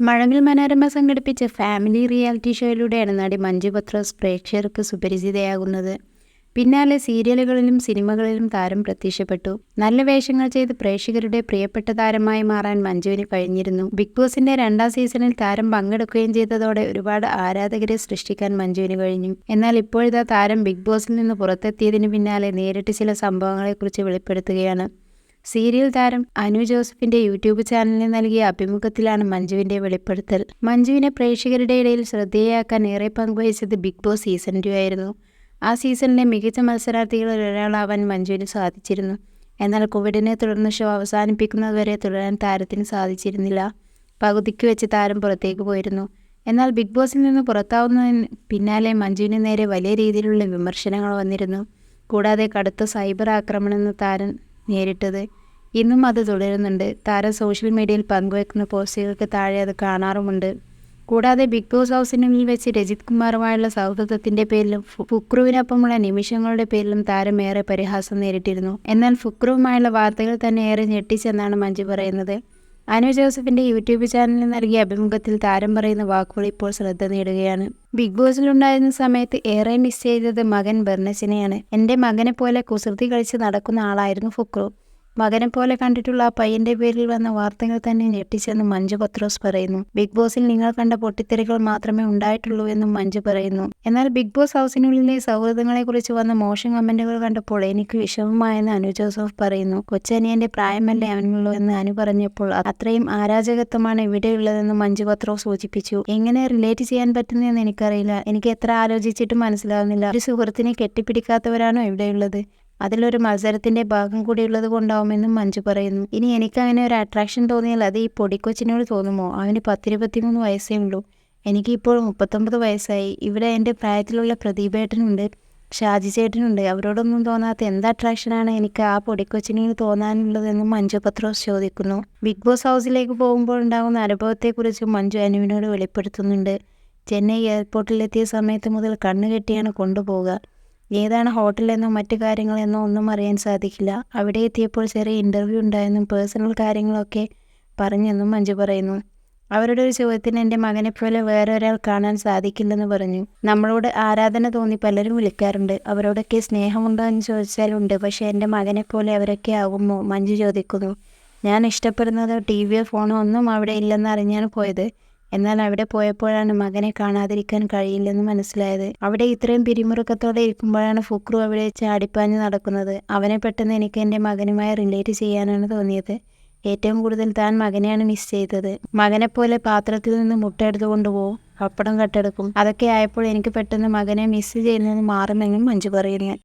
മഴവിൽ മനോരമ സംഘടിപ്പിച്ച family reality ഷോയിലൂടെയാണ് നടി മഞ്ജു പത്രോസ് പ്രേക്ഷകർക്ക് സുപരിചിതയാകുന്നത്. പിന്നാലെ സീരിയലുകളിലും സിനിമകളിലും താരം പ്രത്യക്ഷപ്പെട്ടു. നല്ല വേഷങ്ങൾ ചെയ്ത് പ്രേക്ഷകരുടെ പ്രിയപ്പെട്ട താരമായി മാറാൻ മഞ്ജുവിന് കഴിഞ്ഞിരുന്നു. ബിഗ് ബോസിന്റെ രണ്ടാം സീസണിൽ താരം പങ്കെടുക്കുകയും ചെയ്തതോടെ ഒരുപാട് ആരാധകരെ സൃഷ്ടിക്കാൻ മഞ്ജുവിന് കഴിഞ്ഞു. എന്നാൽ ഇപ്പോഴത്തെ താരം ബിഗ് ബോസിൽ നിന്ന് പുറത്തെത്തിയതിന് പിന്നാലെ നേരിട്ട് ചില സംഭവങ്ങളെക്കുറിച്ച് വെളിപ്പെടുത്തുകയാണ്. സീരിയൽ താരം അനു ജോസഫിന്റെ യൂട്യൂബ് ചാനലിന് നൽകിയ അഭിമുഖത്തിലാണ് മഞ്ജുവിന്റെ വെളിപ്പെടുത്തൽ. മഞ്ജുവിനെ പ്രേക്ഷകരുടെ ഇടയിൽ ശ്രദ്ധേയയാക്കാൻ ഏറെ പങ്കുവഹിച്ചത് ബിഗ് ബോസ് സീസൺ ടു ആയിരുന്നു. ആ സീസണിലെ മികച്ച മത്സരാർത്ഥികളിൽ ഒരാളാവാൻ മഞ്ജുവിന് സാധിച്ചിരുന്നു. എന്നാൽ കോവിഡിനെ തുടർന്ന് ഷോ അവസാനിപ്പിക്കുന്നതുവരെ തുടരാൻ താരത്തിന് സാധിച്ചിരുന്നില്ല. പകുതിക്ക് വെച്ച് താരം പുറത്തേക്ക് പോയിരുന്നു. എന്നാൽ ബിഗ് ബോസിൽ നിന്ന് പുറത്താവുന്നതിന് പിന്നാലെ മഞ്ജുവിന് നേരെ വലിയ രീതിയിലുള്ള വിമർശനങ്ങൾ വന്നിരുന്നു. കൂടാതെ കടുത്ത സൈബർ ആക്രമണം താരം നേരിട്ടത്. ഇന്നും അത് തുടരുന്നുണ്ട്. താരം സോഷ്യൽ മീഡിയയിൽ പങ്കുവെക്കുന്ന പോസ്റ്റുകൾക്ക് താഴെ അത് കാണാറുമുണ്ട്. കൂടാതെ ബിഗ് ബോസ് ഹൗസിനുള്ളിൽ വെച്ച് രജിത് കുമാറുമായുള്ള സൗഹൃദത്തിന്റെ പേരിലും ഫുക്രുവിനൊപ്പമുള്ള നിമിഷങ്ങളുടെ പേരിലും താരം ഏറെ പരിഹാസം നേരിട്ടിരുന്നു. എന്നാൽ ഫുക്രുവുമായുള്ള വാർത്തകൾ തന്നെ ഏറെ ഞെട്ടിച്ചെന്നാണ് മഞ്ജു പറയുന്നത്. അനു ജോസഫിന്റെ യൂട്യൂബ് ചാനലിൽ നൽകിയ അഭിമുഖത്തിൽ താരം പറയുന്ന വാക്കുകൾ ഇപ്പോൾ ശ്രദ്ധ നേടുകയാണ്. ബിഗ് ബോസിലുണ്ടായിരുന്ന സമയത്ത് ഏറെ മിസ് ചെയ്തത് മകൻ ബെർണസിനെയാണ്. എന്റെ മകനെ പോലെ കുസൃതി കളിച്ച് നടക്കുന്ന ആളായിരുന്നു ഫുക്രു. മകനെ പോലെ കണ്ടിട്ടുള്ള ആ പയ്യന്റെ പേരിൽ വന്ന വാർത്തകൾ തന്നെ ഞെട്ടിച്ചെന്ന് മഞ്ജു പത്രോസ് പറയുന്നു. ബിഗ് ബോസിൽ നിങ്ങൾ കണ്ട പൊട്ടിത്തെറികൾ മാത്രമേ ഉണ്ടായിട്ടുള്ളൂ എന്നും മഞ്ജു പറയുന്നു. എന്നാൽ ബിഗ് ബോസ് ഹൗസിനുള്ളിലെ സൗഹൃദങ്ങളെ കുറിച്ച് വന്ന മോശം കമന്റുകൾ കണ്ടപ്പോൾ എനിക്ക് വിഷമമായെന്ന് അനു ജോസഫ് പറയുന്നു. കൊച്ചനിയന്റെ പ്രായമല്ലേ അവനുള്ളൂ എന്ന് അനു പറഞ്ഞപ്പോൾ അത്രയും ആരാജകത്വമാണ് ഇവിടെയുള്ളതെന്ന് മഞ്ജു പത്രോസ് സൂചിപ്പിച്ചു. എങ്ങനെ റിലേറ്റ് ചെയ്യാൻ പറ്റുന്നതെന്ന് എനിക്കറിയില്ല. എനിക്ക് എത്ര ആലോചിച്ചിട്ടും മനസ്സിലാവുന്നില്ല. ഒരു സുഹൃത്തിനെ കെട്ടിപ്പിടിക്കാത്തവരാണോ ഇവിടെയുള്ളത്? അതിലൊരു മത്സരത്തിന്റെ ഭാഗം കൂടിയുള്ളത് കൊണ്ടാവുമെന്നും മഞ്ജു പറയുന്നു. ഇനി എനിക്ക് അങ്ങനെ ഒരു അട്രാക്ഷൻ തോന്നിയാൽ അത് ഈ പൊടിക്കൊച്ചിനോട് തോന്നുമോ? അവന് പത്തിരുപത്തിമൂന്ന് വയസ്സേ ഉള്ളൂ. എനിക്കിപ്പോൾ മുപ്പത്തൊമ്പത് വയസ്സായി. ഇവിടെ എന്റെ പ്രായത്തിലുള്ള പ്രദീപേട്ടനുണ്ട് ഷാജി ചേട്ടനുണ്ട്. അവരോടൊന്നും തോന്നാത്ത എന്ത് അട്രാക്ഷനാണ് എനിക്ക് ആ പൊടിക്കൊച്ചിനിൽ തോന്നാനുള്ളതെന്നും മഞ്ജു പത്രോസ് ചോദിക്കുന്നു. ബിഗ് ബോസ് ഹൗസിലേക്ക് പോകുമ്പോൾ ഉണ്ടാകുന്ന അനുഭവത്തെക്കുറിച്ച് മഞ്ജു അനുവിനോട് വെളിപ്പെടുത്തുന്നുണ്ട്. ചെന്നൈ എയർപോർട്ടിലെത്തിയ സമയത്ത് മുതൽ കണ്ണുകെട്ടിയാണ് കൊണ്ടുപോകുക ഏതാണ് ഹോട്ടലെന്നോ മറ്റു കാര്യങ്ങളെന്നോ ഒന്നും അറിയാൻ സാധിക്കില്ല. അവിടെ എത്തിയപ്പോൾ ചെറിയ ഇന്റർവ്യൂ ഉണ്ടായെന്നും പേഴ്സണൽ കാര്യങ്ങളൊക്കെ പറഞ്ഞെന്നും മഞ്ജു പറയുന്നു. അവരുടെ ഒരു ചോദ്യത്തിന് എന്റെ മകനെപ്പോലെ വേറെ ഒരാൾ കാണാൻ സാധിക്കില്ലെന്ന് പറഞ്ഞു. നമ്മളോട് ആരാധന തോന്നി പലരും വിളിക്കാറുണ്ട്. അവരോടൊക്കെ സ്നേഹമുണ്ടോ എന്ന് ചോദിച്ചാലുണ്ട് പക്ഷേ എന്റെ മകനെപ്പോലെ അവരൊക്കെ ആകുമോ മഞ്ജു ചോദിക്കുന്നു. ഞാൻ ഇഷ്ടപ്പെടുന്നത് ടി വിയോ ഫോണോ ഒന്നും അവിടെ ഇല്ലെന്ന് അറിഞ്ഞാണ് പോയത്. എന്നാൽ അവിടെ പോയപ്പോഴാണ് മകനെ കാണാതിരിക്കാൻ കഴിയില്ലെന്ന് മനസ്സിലായത്. അവിടെ ഇത്രയും പിരിമുറുക്കത്തോടെ ഇരിക്കുമ്പോഴാണ് ഫുക്രു അവിടെ ചാടിപ്പാഞ്ഞ് നടക്കുന്നത്. അവനെ പെട്ടെന്ന് എനിക്ക് എന്റെ മകനുമായി റിലേറ്റ് ചെയ്യാനാണ് തോന്നിയത്. ഏറ്റവും കൂടുതൽ താൻ മകനെയാണ് മിസ് ചെയ്തത്. മകനെപ്പോലെ പാത്രത്തിൽ നിന്ന് മുട്ട എടുത്തു കൊണ്ടുപോകും പപ്പടം കട്ടെടുക്കും. അതൊക്കെ ആയപ്പോൾ എനിക്ക് പെട്ടെന്ന് മകനെ മിസ് ചെയ്യുന്നതിന് മാറുമെന്നും മഞ്ജു പറയുന്നു.